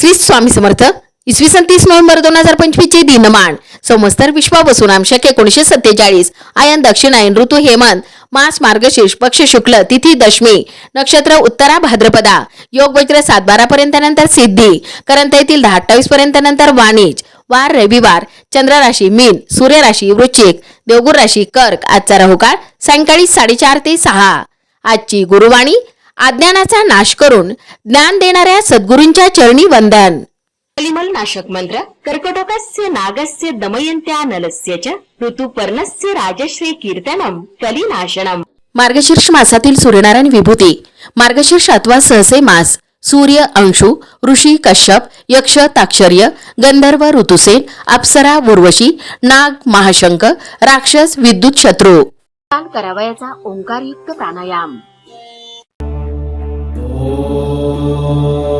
श्री स्वामी समर्थ इसवी सन तीस नोव्हेंबर दोन हजार पंचवीसची दिनमान संवत्सर विश्वा बसून शक एकोणीशे सत्तेचाळीस. आयन दक्षिणायन ऋतू हेमंत मास मार्गशीर्ष पक्ष शुक्ल तिथी दशमी नक्षत्र उत्तरा भाद्रपदा योग वज्र सात बारा पर्यंत नंतर सिद्धी करंत येथील दहा अठ्ठावीस पर्यंत नंतर वाणिज वार रविवार चंद्र राशी मीन सूर्य राशी वृश्चिक देवगुर राशी कर्क आजचा राहुकाळ सायंकाळी साडेचार ते सहा. आजची गुरुवाणी अज्ञानाचा नाश करून ज्ञान देणाऱ्या सद्गुरूंच्या चरणी वंदन. कलिमल नाशक मंत्र कर्कटकस्य नागस्य दमयन्त्या नलस्य च ऋतुपर्णस्य राजश्री कीर्तनम कलिनाशनम. मार्गशीर्ष मासातील सूर्यनारायण विभूती मार्गशीर्ष अथवा सहसे मास सूर्य अंशु ऋषी कश्यप यक्ष ताक्षर्य गंधर्व ऋतुसेन अप्सरा उर्वशी नाग महाशंक राक्षस विद्युत शत्रू. करावयाचा ओंकारयुक्त प्राणायाम. Oh.